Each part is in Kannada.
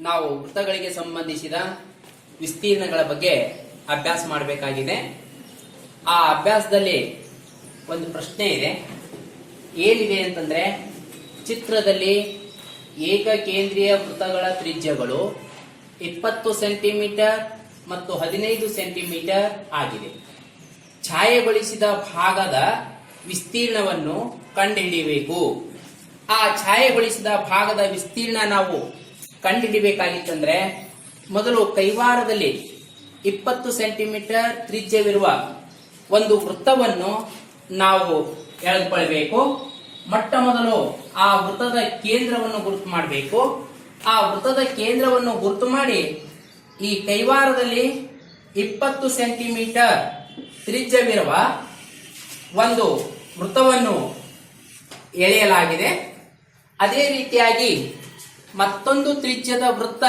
ನಾವು ವೃತ್ತಗಳಿಗೆ ಸಂಬಂಧಿಸಿದ ವಿಸ್ತೀರ್ಣಗಳ ಬಗ್ಗೆ ಅಭ್ಯಾಸ ಮಾಡಬೇಕಾಗಿದೆ. ಆ ಅಭ್ಯಾಸದಲ್ಲಿ ಒಂದು ಪ್ರಶ್ನೆ ಇದೆ. ಏನಿದೆ ಅಂತಂದ್ರೆ, ಚಿತ್ರದಲ್ಲಿ ಏಕಕೇಂದ್ರೀಯ ವೃತ್ತಗಳ ತ್ರಿಜ್ಯಗಳು ಇಪ್ಪತ್ತು ಸೆಂಟಿಮೀಟರ್ ಮತ್ತು ಹದಿನೈದು ಸೆಂಟಿಮೀಟರ್ ಆಗಿದೆ. ಛಾಯೆಗೊಳಿಸಿದ ಭಾಗದ ವಿಸ್ತೀರ್ಣವನ್ನು ಕಂಡುಹಿಡಿಯಬೇಕು. ಆ ಛಾಯೆಗೊಳಿಸಿದ ಭಾಗದ ವಿಸ್ತೀರ್ಣ ನಾವು ಕಂಡುಹಿಡಿಬೇಕಾಗಿತ್ತಂದ್ರೆ ಮೊದಲು ಕೈವಾರದಲ್ಲಿ ಇಪ್ಪತ್ತು ಸೆಂಟಿಮೀಟರ್ ತ್ರಿಜ್ಯವಿರುವ ಒಂದು ವೃತ್ತವನ್ನು ನಾವು ಎಳೆದುಕೊಳ್ಬೇಕು ಮೊಟ್ಟ ಮೊದಲು ಆ ವೃತ್ತದ ಕೇಂದ್ರವನ್ನು ಗುರುತು ಮಾಡಬೇಕು. ಆ ವೃತ್ತದ ಕೇಂದ್ರವನ್ನು ಗುರುತು ಮಾಡಿ ಈ ಕೈವಾರದಲ್ಲಿ ಇಪ್ಪತ್ತು ಸೆಂಟಿಮೀಟರ್ ತ್ರಿಜ್ಯವಿರುವ ಒಂದು ವೃತ್ತವನ್ನು ಎಳೆಯಲಾಗಿದೆ. ಅದೇ ರೀತಿಯಾಗಿ ಮತ್ತೊಂದು ತ್ರಿಜ್ಯದ ವೃತ್ತ.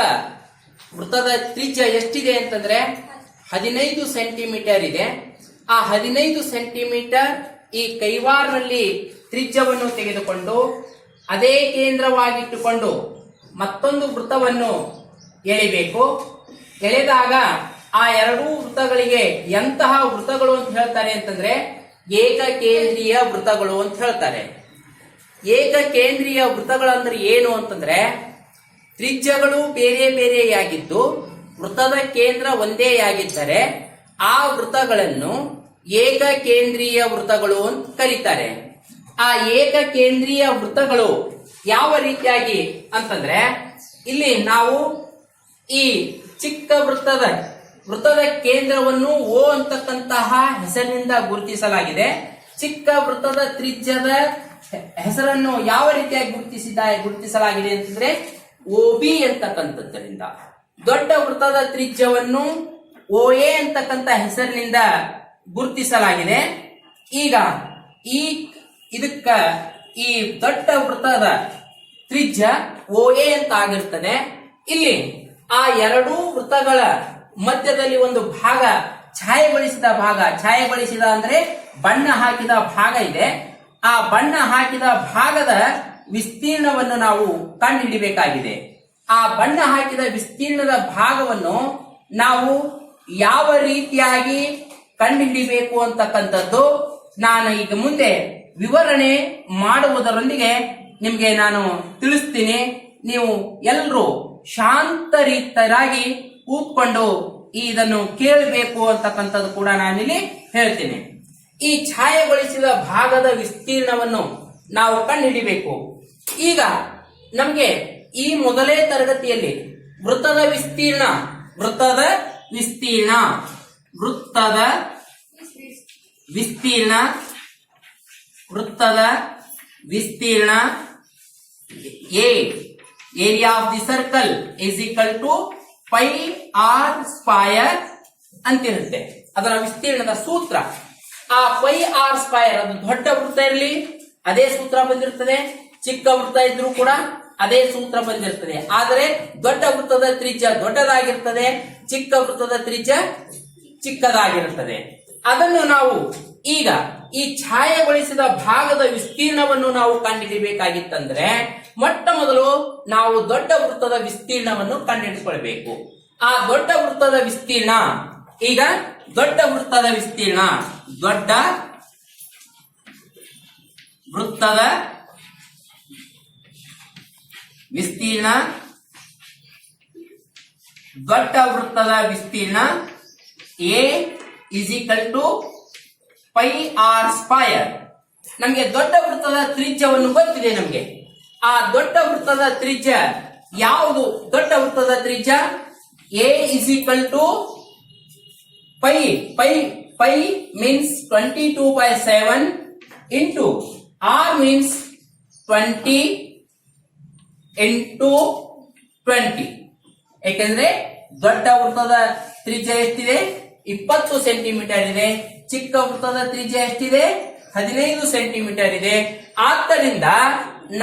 ವೃತ್ತದ ತ್ರಿಜ್ಯ ಎಷ್ಟಿದೆ ಅಂತಂದ್ರೆ ಹದಿನೈದು ಸೆಂಟಿಮೀಟರ್ ಇದೆ. ಆ ಹದಿನೈದು ಸೆಂಟಿಮೀಟರ್ ಈ ಕೈವಾರ್ನಲ್ಲಿ ತ್ರಿಜ್ಯವನ್ನು ತೆಗೆದುಕೊಂಡು ಅದೇ ಕೇಂದ್ರವಾಗಿಟ್ಟುಕೊಂಡು ಮತ್ತೊಂದು ವೃತ್ತವನ್ನು ಎಳಿಬೇಕು. ಎಳೆದಾಗ ಆ ಎರಡೂ ವೃತ್ತಗಳಿಗೆ ಎಂತಹ ವೃತ್ತಗಳು ಅಂತ ಹೇಳ್ತಾರೆ ಅಂತಂದ್ರೆ ಏಕಕೇಂದ್ರೀಯ ವೃತ್ತಗಳು ಅಂತ ಹೇಳ್ತಾರೆ. ಏಕಕೇಂದ್ರೀಯ ವೃತ್ತಗಳಂದ್ರೆ ಏನು ಅಂತಂದ್ರೆ ತ್ರಿಜ್ಯಗಳು ಬೇರೆ ಬೇರೆಯಾಗಿದ್ದು ವೃತ್ತದ ಕೇಂದ್ರ ಒಂದೇ ಆಗಿದ್ದರೆ ಆ ವೃತ್ತಗಳನ್ನು ಏಕಕೇಂದ್ರೀಯ ವೃತ್ತಗಳು ಅಂತ ಕರೀತಾರೆ. ಆ ಏಕಕೇಂದ್ರೀಯ ವೃತ್ತಗಳು ಯಾವ ರೀತಿಯಾಗಿ ಅಂತಂದ್ರೆ ಇಲ್ಲಿ ನಾವು ಈ ಚಿಕ್ಕ ವೃತ್ತದ ವೃತ್ತದ ಕೇಂದ್ರವನ್ನು ಓ ಅಂತಕ್ಕಂತಹ ಹೆಸರಿನಿಂದ ಗುರುತಿಸಲಾಗಿದೆ. ಚಿಕ್ಕ ವೃತ್ತದ ತ್ರಿಜ್ಯದ ಹೆಸರನ್ನು ಯಾವ ರೀತಿಯಾಗಿ ಗುರುತಿಸಿದ ಗುರುತಿಸಲಾಗಿದೆ ಅಂತಂದ್ರೆ ಬಿ ಅಂತಕ್ಕಂಥದ್ದರಿಂದ, ದೊಡ್ಡ ವೃತ್ತದ ತ್ರಿಜ್ಯವನ್ನು ಓ ಎ ಅಂತಕ್ಕಂಥ ಹೆಸರಿನಿಂದ ಗುರುತಿಸಲಾಗಿದೆ. ಈಗ ಈ ಇದಕ್ಕ ಈ ದೊಡ್ಡ ವೃತ್ತದ ತ್ರಿಜ್ಯ ಓ ಎ ಅಂತ ಆಗಿರ್ತದೆ. ಇಲ್ಲಿ ಆ ಎರಡೂ ವೃತ್ತಗಳ ಮಧ್ಯದಲ್ಲಿ ಒಂದು ಭಾಗ ಛಾಯೆಗೊಳಿಸಿದ ಭಾಗ, ಛಾಯೆಗೊಳಿಸಿದ ಅಂದ್ರೆ ಬಣ್ಣ ಹಾಕಿದ ಭಾಗ ಇದೆ. ಆ ಬಣ್ಣ ಹಾಕಿದ ಭಾಗದ ವಿಸ್ತೀರ್ಣವನ್ನು ನಾವು ಕಂಡುಹಿಡಿಬೇಕಾಗಿದೆ. ಆ ಬಣ್ಣ ಹಾಕಿದ ವಿಸ್ತೀರ್ಣದ ಭಾಗವನ್ನು ನಾವು ಯಾವ ರೀತಿಯಾಗಿ ಕಂಡುಹಿಡಿಬೇಕು ಅಂತಕ್ಕಂಥದ್ದು ನಾನು ಈಗ ಮುಂದೆ ವಿವರಣೆ ಮಾಡುವುದರೊಂದಿಗೆ ನಿಮಗೆ ನಾನು ತಿಳಿಸ್ತೀನಿ. ನೀವು ಎಲ್ಲರೂ ಶಾಂತರಿತರಾಗಿ ಕೂತ್ಕೊಂಡು ಈ ಇದನ್ನು ಕೇಳಬೇಕು ಅಂತಕ್ಕಂಥದ್ದು ಕೂಡ ನಾನಿಲ್ಲಿ ಹೇಳ್ತೀನಿ. ಈ ಛಾಯೆಗೊಳಿಸಿದ ಭಾಗದ ವಿಸ್ತೀರ್ಣವನ್ನು ನಾವು ಕಂಡುಹಿಡಿಬೇಕು. ಈಗ ನಮಗೆ ಈ ಮೊದಲೇ ತರಗತಿಯಲ್ಲಿ ವೃತ್ತದ ವಿಸ್ತೀರ್ಣ ವೃತ್ತದ ವಿಸ್ತೀರ್ಣ ವೃತ್ತದ ವಿಸ್ತೀರ್ಣ ವೃತ್ತದ ವಿಸ್ತೀರ್ಣ A area of the circle is equal to pi r square ಅಂತಿರುತ್ತೆ. ಅದರ ವಿಸ್ತೀರ್ಣದ ಸೂತ್ರ. ಆ ಪೈ ಆರ್ ಸ್ಪೈರ್ ಅದು ದೊಡ್ಡ ವೃತ್ತ ಇರಲಿ ಅದೇ ಸೂತ್ರ ಬಂದಿರ್ತದೆ ಚಿಕ್ಕ ವೃತ್ತ ಇದ್ರೂ ಕೂಡ ಅದೇ ಸೂತ್ರ ಬಂದಿರ್ತದೆ ಆದರೆ ದೊಡ್ಡ ವೃತ್ತದ ತ್ರಿಜ್ಯ ದೊಡ್ಡದಾಗಿರ್ತದೆ. ಚಿಕ್ಕ ವೃತ್ತದ ತ್ರಿಜ್ಯ ಚಿಕ್ಕದಾಗಿರುತ್ತದೆ. ಅದನ್ನು ನಾವು ಈಗ ಈ ಛಾಯೆಗೊಳಿಸಿದ ಭಾಗದ ವಿಸ್ತೀರ್ಣವನ್ನು ನಾವು ಕಂಡುಹಿಡಿಬೇಕಾಗಿತ್ತಂದ್ರೆ ಮೊಟ್ಟ ಮೊದಲು ನಾವು ದೊಡ್ಡ ವೃತ್ತದ ವಿಸ್ತೀರ್ಣವನ್ನು ಕಂಡುಹಿಡಿಸಿಕೊಳ್ಬೇಕು ಆ ದೊಡ್ಡ ವೃತ್ತದ ವಿಸ್ತೀರ್ಣ, ಈಗ ದೊಡ್ಡ ವೃತ್ತದ ವಿಸ್ತೀರ್ಣ, ದೊಡ್ಡ ವೃತ್ತದ ವಿಸ್ತೀರ್ಣ, ದೊಡ್ಡ ವೃತ್ತದ ವಿಸ್ತೀರ್ಣ A is equal to pi r square ನಮಗೆ ದೊಡ್ಡ ವೃತ್ತದ ತ್ರಿಜ್ಯವನ್ನು ಗೊತ್ತಿದೆ ನಮಗೆ. ಆ ದೊಡ್ಡ ವೃತ್ತದ ತ್ರಿಜ್ಯ ಯಾವುದು? ದೊಡ್ಡ ವೃತ್ತದ ತ್ರಿಜ್ಯ A is equal to pi pi pi means twenty two by seven into r means twenty into twenty ಯಾಕೆಂದ್ರೆ ದೊಡ್ಡ ವೃತ್ತದ ತ್ರಿಜ್ಯ ಎಷ್ಟಿದೆ? ಇಪ್ಪತ್ತು ಸೆಂಟಿಮೀಟರ್ ಇದೆ. ಚಿಕ್ಕ ವೃತ್ತದ ತ್ರಿಜ್ಯ ಎಷ್ಟಿದೆ? ಹದಿನೈದು ಸೆಂಟಿಮೀಟರ್ ಇದೆ. ಆದ್ದರಿಂದ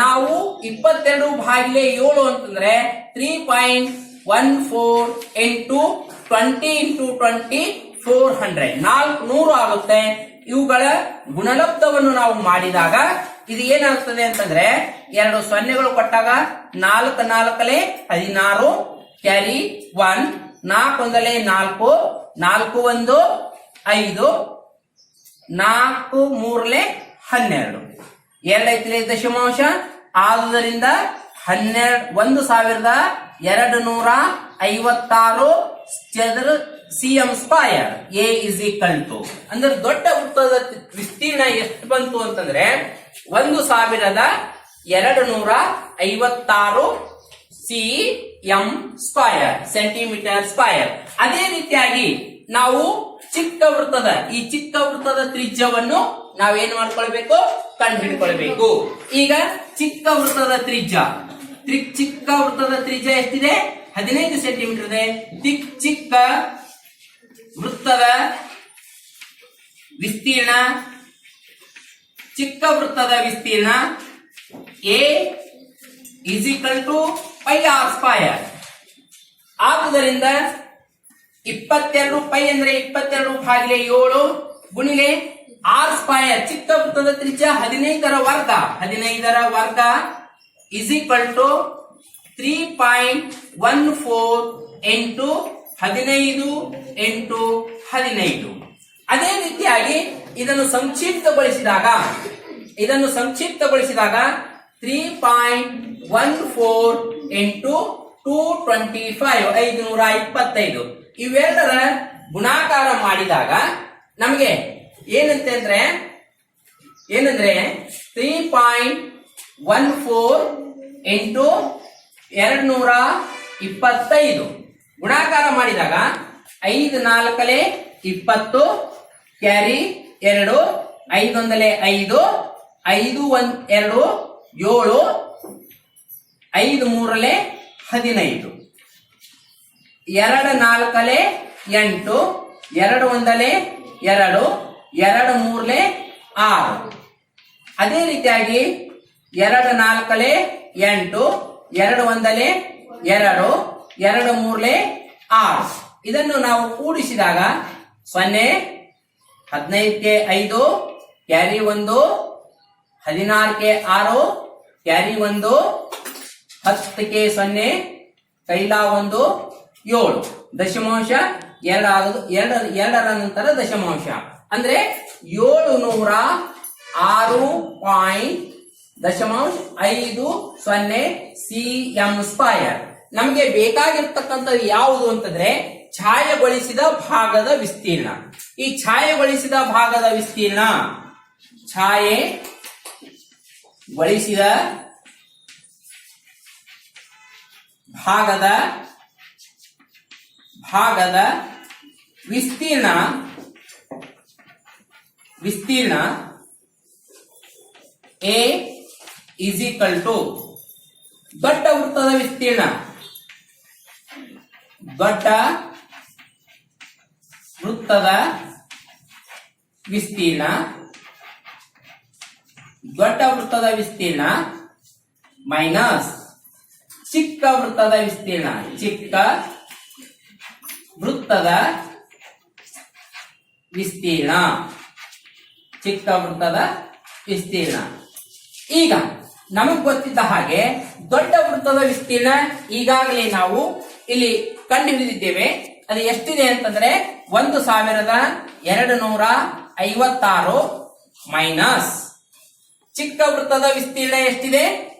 ನಾವು ಇಪ್ಪತ್ತೆರಡು ಭಾಗಿಲೆ ಏಳು ಅಂತಂದ್ರೆ three point one four into twenty into twenty four hundred ನಾಲ್ಕು ನೂರು ಆಗುತ್ತೆ. ಇವುಗಳ ಗುಣಲಬ್ಧವನ್ನು ನಾವು ಮಾಡಿದಾಗ ಇದು ಏನಾಗ್ತದೆ ಅಂತಂದ್ರೆ ಎರಡು ಸೊನ್ನೆಗಳು ಕೊಟ್ಟಾಗ ನಾಲ್ಕು ನಾಲ್ಕಲೆ ಹದಿನಾರು, ಕ್ಯಾರಿ ಒನ್, ನಾಲ್ಕೊಂದಲೇ ನಾಲ್ಕು ನಾಲ್ಕು ಒಂದು, ಐದು, ನಾಲ್ಕು ಮೂರ್ಲೆ ಹನ್ನೆರಡು. ಎರಡೈತಿಲೆ ದಶಮಾಂಶ. ಆದುದರಿಂದ ಹನ್ನೆರಡು, ಒಂದು ಸಾವಿರದ ಎರಡು ನೂರ ಐವತ್ತಾರು ಚದರ C M square A is equal to. ಅಂದ್ರೆ ದೊಡ್ಡ ವೃತ್ತದ ವಿಸ್ತೀರ್ಣ ಎಷ್ಟು ಬಂತು ಅಂತಂದ್ರೆ ಒಂದು ಸಾವಿರದ ಎರಡು ನೂರ ಐವತ್ತಾರು C M square centimetre square ಅದೇ ರೀತಿಯಾಗಿ ನಾವು ಚಿಕ್ಕ ವೃತ್ತದ, ಈ ಚಿಕ್ಕ ವೃತ್ತದ ತ್ರಿಜ್ಯವನ್ನು ನಾವೇನ್ ಮಾಡ್ಕೊಳ್ಬೇಕು? ಕಂಡು ಹಿಡ್ಕೊಳ್ಬೇಕು ಈಗ ಚಿಕ್ಕ ವೃತ್ತದ ತ್ರಿಜ್ಯ. ತ್ರಿ ಚಿಕ್ಕ ವೃತ್ತದ ತ್ರಿಜ್ಯ ಎಷ್ಟಿದೆ? ಹದಿನೈದು ಸೆಂಟಿಮೀಟರ್ ಇದೆ. ತಿಕ್ ಚಿಕ್ಕ ವೃತ್ತದ ವಿಸ್ತೀರ್ಣ, ಚಿಕ್ಕ ವೃತ್ತದ ವಿಸ್ತೀರ್ಣ A is equal to pi r square ಆದುದರಿಂದ ಇಪ್ಪತ್ತೆರಡು ಪೈ ಅಂದ್ರೆ ಇಪ್ಪತ್ತೆರಡು ಭಾಗಿಲೆ ಏಳು ಗುಣಿಲೆ ಆರ್ ಸ್ಕ್ವಯರ್ ಚಿಕ್ಕ ವೃತ್ತದ ತ್ರಿಜ್ಯ ಹದಿನೈದರ ವರ್ಗ. ಹದಿನೈದರ ವರ್ಗ is equal to three point one four ಎಂಟು ಹದಿನೈದು ಎಂಟು ಹದಿನೈದು. ಅದೇ ರೀತಿಯಾಗಿ ಇದನ್ನು ಸಂಕ್ಷಿಪ್ತಗೊಳಿಸಿದಾಗ ಇದನ್ನು ಸಂಕ್ಷಿಪ್ತಗೊಳಿಸಿದಾಗ ತ್ರೀ ಪಾಯಿಂಟ್ ಒನ್ ಫೋರ್ ಎಂಟು ಟೂ ಟ್ವೆಂಟಿ ಫೈವ್ ಐದುನೂರ ಇಪ್ಪತ್ತೈದು ಇವೆರಡರ ಗುಣಾಕಾರ ಮಾಡಿದಾಗ ನಮಗೆ ಏನಂತಂದ್ರೆ ಏನಂದ್ರೆ ತ್ರೀ ಪಾಯಿಂಟ್ ಒನ್ ಫೋರ್ ಎಂಟು ಎರಡು ನೂರ ಇಪ್ಪತ್ತೈದು. ಗುಣಾಕಾರ ಮಾಡಿದಾಗ ಐದು ನಾಲ್ಕಲೆ ಇಪ್ಪತ್ತು, ಕ್ಯಾರಿ ಎರಡು, ಐದೊಂದಲೆ ಐದು ಐದು ಒಂದ್ ಎರಡು, ಏಳು, ಐದು ಮೂರಲೆ ಹದಿನೈದು. ಎರಡು ನಾಲ್ಕಲೆ ಎಂಟು, ಎರಡು ಒಂದಲೆ ಎರಡು ಎರಡು ಮೂರಲೆ ಆರು. ಅದೇ ರೀತಿಯಾಗಿ ಎರಡು ನಾಲ್ಕಲೆ ಎಂಟು, ಎರಡು ಒಂದಲೆ ಎರಡು ಎರಡು ಮೂರ್ಲೆ ಆರು. ಇದನ್ನು ನಾವು ಕೂಡಿಸಿದಾಗ ಸೊನ್ನೆ ಹದಿನೈದಕ್ಕೆ ಐದು, ಕ್ಯಾರಿ ಒಂದು ಹದಿನಾರಕ್ಕೆ ಆರು, ಕ್ಯಾರಿ ಒಂದು, ಹತ್ತಕ್ಕೆ ಸೊನ್ನೆ ಕೈಲ ಒಂದು, ಏಳು. ದಶಮಾಂಶ ಎರಡಾಗದು ಎರಡ, ಎರಡರ ನಂತರ ದಶಮಾಂಶ. ಅಂದ್ರೆ ಏಳು ನೂರ ಆರು ಪಾಯಿಂಟ್ ದಶಮಾಂಶ ಐದು ಸೊನ್ನೆ ಸಿ ಎಂ ಸ್ಕ್ವಯರ್ ನಮಗೆ ಬೇಕಾಗಿರ್ತಕ್ಕಂಥದ್ದು ಯಾವುದು ಅಂತಂದ್ರೆ ಛಾಯಗೊಳಿಸಿದ ಭಾಗದ ವಿಸ್ತೀರ್ಣ. ಈ ಛಾಯಗೊಳಿಸಿದ ಭಾಗದ ವಿಸ್ತೀರ್ಣ ಛಾಯೆ ಗೊಳಿಸಿದ ಭಾಗದ ಭಾಗದ ವಿಸ್ತೀರ್ಣ ವಿಸ್ತೀರ್ಣ ಎ ಇಸ್ ಈಕ್ವಲ್ ಟು ದೊಡ್ಡ ವೃತ್ತದ ವಿಸ್ತೀರ್ಣ. ದೊಡ್ಡ ವೃತ್ತದ ವಿಸ್ತೀರ್ಣ. ದೊಡ್ಡ ವೃತ್ತದ ವಿಸ್ತೀರ್ಣ ಮೈನಸ್ ಚಿಕ್ಕ ವೃತ್ತದ ವಿಸ್ತೀರ್ಣ. ಚಿಕ್ಕ ವೃತ್ತದ ವಿಸ್ತೀರ್ಣ. ಚಿಕ್ಕ ವೃತ್ತದ ವಿಸ್ತೀರ್ಣ. ಈಗ ನಮಗ್ ಗೊತ್ತಿದ್ದ ಹಾಗೆ ದೊಡ್ಡ ವೃತ್ತದ ವಿಸ್ತೀರ್ಣ ಈಗಾಗಲೇ ನಾವು ಇಲ್ಲಿ ಕಂಡು ಹಿಡಿದಿದ್ದೇವೆ ಅದು ಎಷ್ಟಿದೆ ಅಂತಂದ್ರೆ ಒಂದು ಸಾವಿರದ ಎರಡು ನೂರ ಐವತ್ತಾರು ಮೈನಸ್. ಚಿಕ್ಕ ವೃತ್ತದ ವಿಸ್ತೀರ್ಣ ಎಷ್ಟಿದೆ?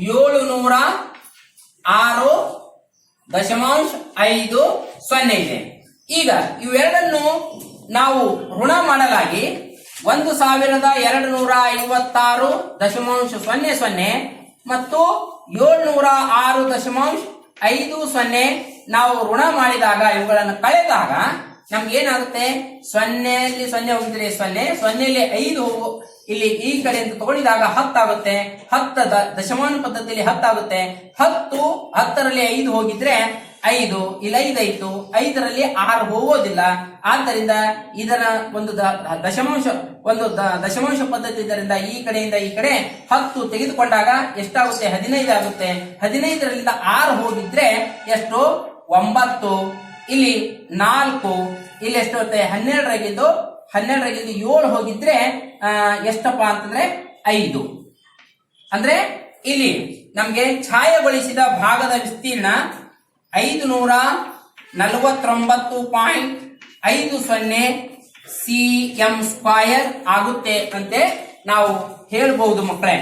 ಏಳು ನೂರ ಆರು ದಶಮಾಂಶ ಐದು ಸೊನ್ನೆ ಇದೆ. ಈಗ ಇವೆರಡನ್ನು ನಾವು ಋಣ ಮಾಡಲಾಗಿ ಒಂದು ಸಾವಿರದ ಎರಡು ನೂರ ಐವತ್ತಾರು ದಶಮಾಂಶ ಸೊನ್ನೆ ಸೊನ್ನೆ ಮತ್ತು ಏಳ್ನೂರ ಆರು ದಶಮಾಂಶ ಐದು ಸೊನ್ನೆ ನಾವು ಋಣ ಮಾಡಿದಾಗ ಇವುಗಳನ್ನು ಕಳೆದಾಗ ನಮ್ಗೆ ಏನಾಗುತ್ತೆ? ಸೊನ್ನೆಯಲ್ಲಿ ಸೊನ್ನೆ ಹೋಗಿದ್ರೆ ಸೊನ್ನೆ, ಸೊನ್ನೆಯಲ್ಲಿ ಐದು ಇಲ್ಲಿ ಈ ಕಡೆಯಿಂದ ತಗೊಂಡಿದಾಗ ಹತ್ತಾಗುತ್ತೆ. ಹತ್ತ ದಶಮಾನ ಪದ್ಧತಿಯಲ್ಲಿ ಹತ್ತಾಗುತ್ತೆ. ಹತ್ತು, ಹತ್ತರಲ್ಲಿ ಐದು ಹೋಗಿದ್ರೆ ಐದು, ಇಲ್ಲ ಐದೈತು ಐತು ಐದರಲ್ಲಿ ಆರು ಹೋಗೋದಿಲ್ಲ. ಆದ್ದರಿಂದ ಇದರ ಒಂದು ದಶಮಾಂಶ ಒಂದು ದಶಮಾಂಶ ಪದ್ಧತಿ ಇದರಿಂದ ಈ ಕಡೆಯಿಂದ ಈ ಕಡೆ ಹತ್ತು ತೆಗೆದುಕೊಂಡಾಗ ಎಷ್ಟಾಗುತ್ತೆ? ಹದಿನೈದು ಆಗುತ್ತೆ. ಹದಿನೈದರಿಂದ ಆರು ಹೋಗಿದ್ರೆ ಎಷ್ಟು? ಒಂಬತ್ತು. ಇಲ್ಲಿ ನಾಲ್ಕು. ಇಲ್ಲಿ ಎಷ್ಟು ಬರುತ್ತೆ ಹನ್ನೆರಡರಾಗಿದ್ದು ಹನ್ನೆರಡರಾಗಿದ್ದು ಏಳು ಹೋಗಿದ್ರೆ ಎಷ್ಟಪ್ಪ ಅಂತಂದ್ರೆ ಐದು. ಅಂದ್ರೆ ಇಲ್ಲಿ ನಮ್ಗೆ ಛಾಯಗೊಳಿಸಿದ ಭಾಗದ ವಿಸ್ತೀರ್ಣ ಐದು ನೂರ ನಲವತ್ತೊಂಬತ್ತು ಪಾಯಿಂಟ್ ಐದು ಸೊನ್ನೆ ಸಿ ಎಂ ಸ್ಕ್ವಯರ್ ಆಗುತ್ತೆ ಅಂತೆ ನಾವು ಹೇಳ್ಬಹುದು ಮಕ್ಕಳೇ.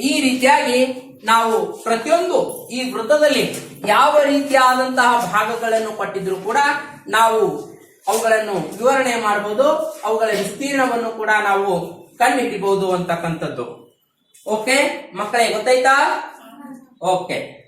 ಈ ರೀತಿಯಾಗಿ ನಾವು ಪ್ರತಿಯೊಂದು ಈ ವೃತ್ತದಲ್ಲಿ ಯಾವ ರೀತಿಯಾದಂತಹ ಭಾಗಗಳನ್ನು ಕೊಟ್ಟಿದ್ರು ಕೂಡ ನಾವು ಅವುಗಳನ್ನು ವಿವರಣೆ ಮಾಡಬಹುದು ಅವುಗಳ ವಿಸ್ತೀರ್ಣವನ್ನು ಕೂಡ ನಾವು ಕಂಡುಹಿಡಿಬಹುದು ಅಂತಕ್ಕಂಥದ್ದು. ಓಕೆ, ಮಕ್ಕಳೇ, ಗೊತ್ತಾಯ್ತಾ? ಓಕೆ.